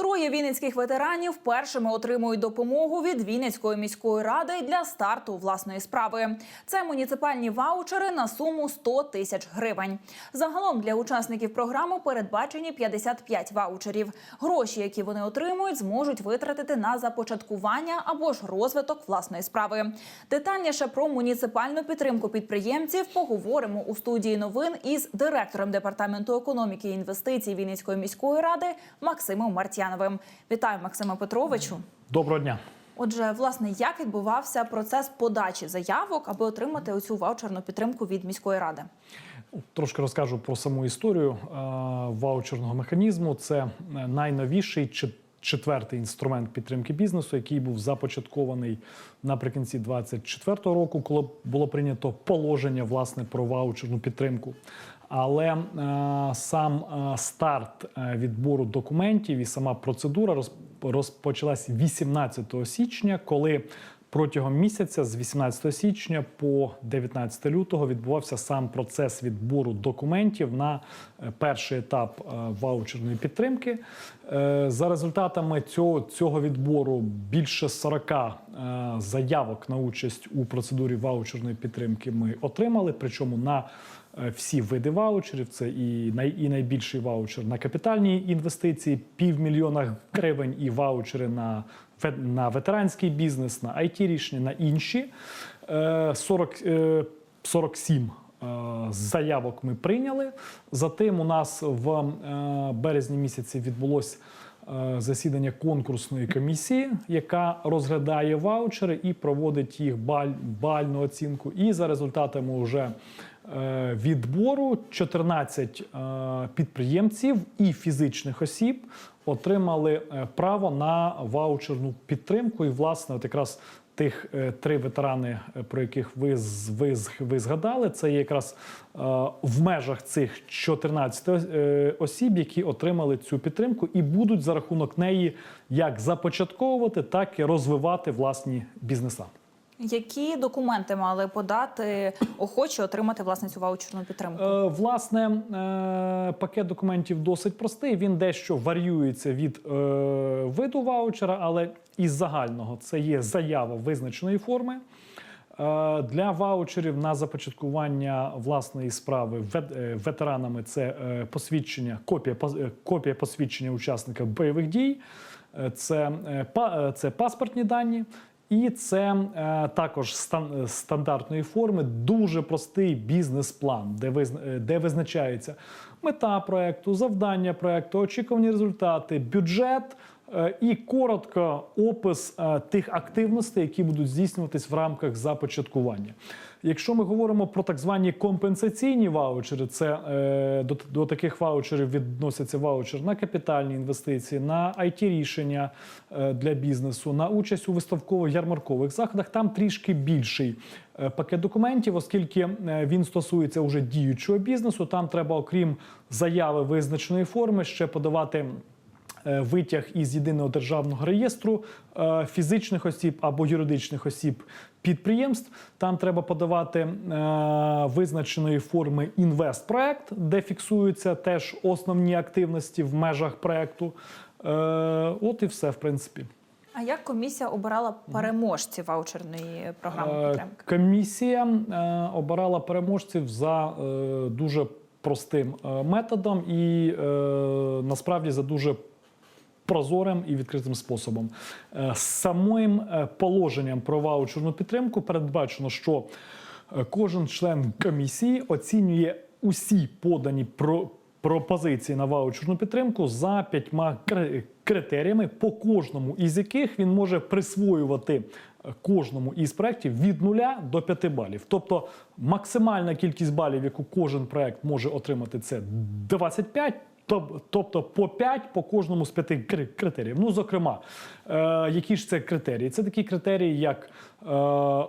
Троє вінницьких ветеранів першими отримують допомогу від Вінницької міської ради для старту власної справи. Це муніципальні ваучери на суму 100 тисяч гривень. Загалом для учасників програми передбачені 55 ваучерів. Гроші, які вони отримують, зможуть витратити на започаткування або ж розвиток власної справи. Детальніше про муніципальну підтримку підприємців поговоримо у студії новин із директором департаменту економіки і інвестицій Вінницької міської ради Максимом Мартяновим. Вітаю, Максима Петровичу. Доброго дня. Отже, власне, як відбувався процес подачі заявок, аби отримати оцю ваучерну підтримку від міської ради? Трошки розкажу про саму історію ваучерного механізму. Це е, найновіший четвертий інструмент підтримки бізнесу, який був започаткований наприкінці 2024 року, коли було прийнято положення власне про ваучерну підтримку. Але е, сам е, старт е, відбору документів і сама процедура роз- розпочалась 18 січня, коли Протягом місяця з 18 січня по 19 лютого відбувався сам процес відбору документів на перший етап ваучерної підтримки. За результатами цього, цього відбору більше 40 е, заявок на участь у процедурі ваучерної підтримки ми отримали. Причому на всі види ваучерів. Це і, най, і найбільший ваучер на капітальні інвестиції, півмільйона гривень і ваучери на, на ветеранський бізнес, на it рішення, на інші. Е, 40, е, 47 е, заявок ми прийняли. Затим у нас в е, березні місяці відбулось е, засідання конкурсної комісії, яка розглядає ваучери і проводить їх баль, бальну оцінку. І за результатами вже е, відбору 14 е, підприємців і фізичних осіб отримали е, право на ваучерну підтримку. І, власне, от якраз тих е, три ветерани, е, про яких ви, ви, ви згадали, це є якраз е, в межах цих 14 е, осіб, які отримали цю підтримку, і будуть за рахунок неї як започатковувати, так і розвивати власні бізнеса. Які документи мали подати охочі отримати власне цю ваучерну підтримку? Е, Власне, е, пакет документів досить простий. Він дещо варіюється від е, виду ваучера, але із загального це є заява визначеної форми. Е, Для ваучерів на започаткування власної справи е, ветеранами це е, посвідчення, копія, копія посвідчення учасника бойових дій, це, це паспортні дані. І це е, також стан, е, стандартної форми дуже простий бізнес-план, де, визна, е, де визначається мета проекту, завдання проекту, очікувані результати, бюджет і коротко опис е, тих активностей, які будуть здійснюватись в рамках започаткування. Якщо ми говоримо про так звані компенсаційні ваучери, це е, до, до таких ваучерів відносяться ваучер на капітальні інвестиції, на it рішення е, для бізнесу, на участь у виставкових ярмаркових заходах. Там трішки більший е, пакет документів, оскільки е, він стосується уже діючого бізнесу. Там треба, окрім заяви визначеної форми, ще подавати. Е, Витяг із єдиного державного реєстру е, фізичних осіб або юридичних осіб підприємств. Там треба подавати е, визначеної форми інвестпроект, де фіксуються теж основні активності в межах проекту. От і все, в принципі. А як комісія обирала переможців ваучерної програми підтримки? Комісія обирала переможців за дуже простим методом і насправді за дуже прозорим і відкритим способом. Е, Самим е, положенням про ваучерну підтримку передбачено, що е, кожен член комісії оцінює усі подані про. Пропозиції на ваучерну підтримку за п'ятьма критеріями, по кожному із яких він може присвоювати кожному із проєктів від 0 до 5 балів. Тобто максимальна кількість балів, яку кожен проєкт може отримати, це 25. Тоб- Тобто по 5 по кожному з п'яти критеріїв. Ну, зокрема, е, які ж це критерії? Це такі критерії, як е,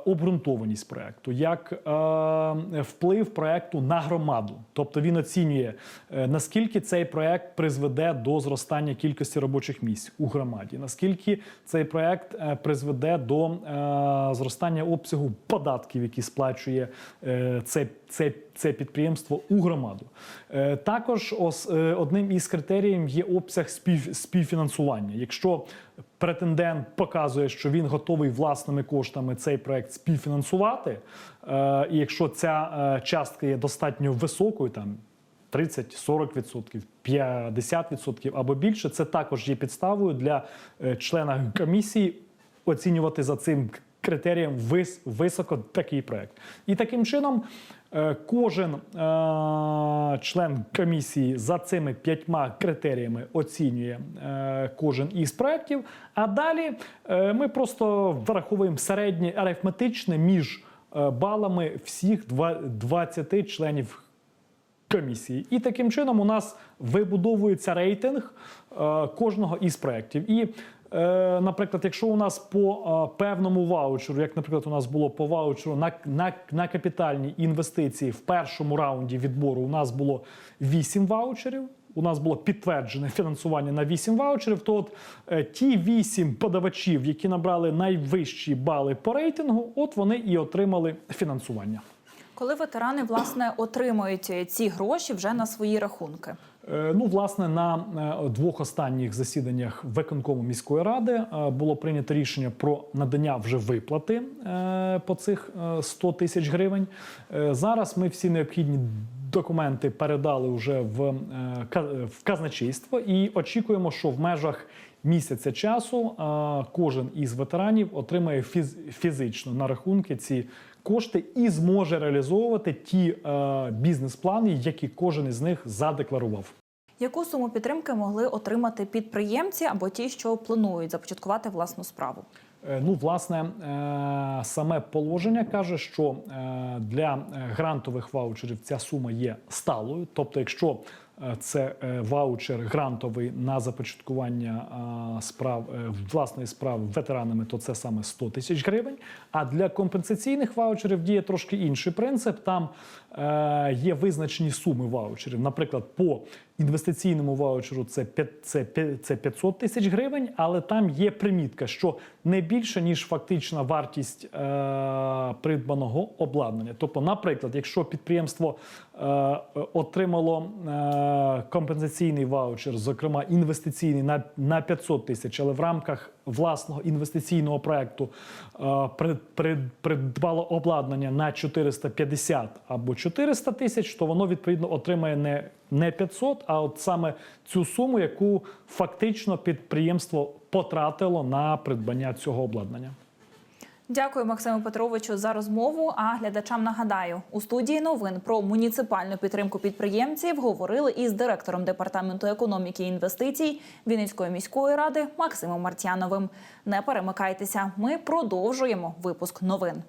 обґрунтованість проекту, як е, вплив проекту на громаду. Тобто він оцінює, наскільки цей проект призведе до зростання кількості робочих місць у громаді, наскільки цей проект призведе до зростання обсягу податків, які сплачує це, це, це підприємство у громаду. Також ос, одним із критеріїв є обсяг спів, співфінансування. Якщо претендент показує, що він готовий власними коштами цей проект співфінансувати, е, і якщо ця е, частка є достатньо високою, там 30-40%, 50% або більше, це також є підставою для е, члена комісії оцінювати за цим критерієм вис- високо такий проект. І таким чином е, кожен е, член комісії за цими п'ятьма критеріями оцінює е, кожен із проєктів. А далі е, ми просто враховуємо середнє арифметичне між е, балами всіх 20 членів комісії. І таким чином у нас вибудовується рейтинг е, кожного із проєктів. І, наприклад, якщо у нас по е, певному ваучеру, як, наприклад, у нас було по ваучеру на, на, на капітальні інвестиції в першому раунді відбору, у нас було 8 ваучерів. У нас було підтверджене фінансування на 8 ваучерів. То от е, ті 8 подавачів, які набрали найвищі бали по рейтингу, от вони і отримали фінансування. Коли ветерани власне отримують ці гроші вже на свої рахунки. Е, Ну, власне, на е, двох останніх засіданнях виконкому міської ради е, було прийнято рішення про надання вже виплати по цих е, 100 тисяч гривень. Зараз ми всі необхідні документи передали вже в казначейство і очікуємо, що в межах місяця часу кожен із ветеранів отримає фіз- фізично на рахунки ці кошти і зможе реалізовувати ті е, бізнес-плани, які кожен із них задекларував. Яку суму підтримки могли отримати підприємці або ті, що планують започаткувати власну справу? Е, Ну, власне, е, саме положення каже, що для грантових ваучерів ця сума є сталою. Тобто, якщо це е, ваучер грантовий на започаткування справ е, власної справи ветеранами, то це саме 100 тисяч гривень. А для компенсаційних ваучерів діє трошки інший принцип. Там е, є визначені суми ваучерів. Наприклад, по інвестиційному ваучеру це п'ят- це 500 тисяч гривень, але там є примітка, що не більше ніж фактична вартість придбаного обладнання. Тобто, наприклад, якщо підприємство отримало компенсаційний ваучер, зокрема інвестиційний на, на 500 тисяч, але в рамках власного інвестиційного проекту е, при- при- придбало обладнання на 450 або 400 тисяч, то воно відповідно отримає не, не 500, а от саме цю суму, яку фактично підприємство потратило на придбання цього обладнання. Дякую, Максиму Петровичу, за розмову. А глядачам нагадаю, у студії новин про муніципальну підтримку підприємців говорили із директором департаменту економіки і інвестицій Вінницької міської ради Максимом Мартяновим. Не перемикайтеся. Ми продовжуємо випуск новин.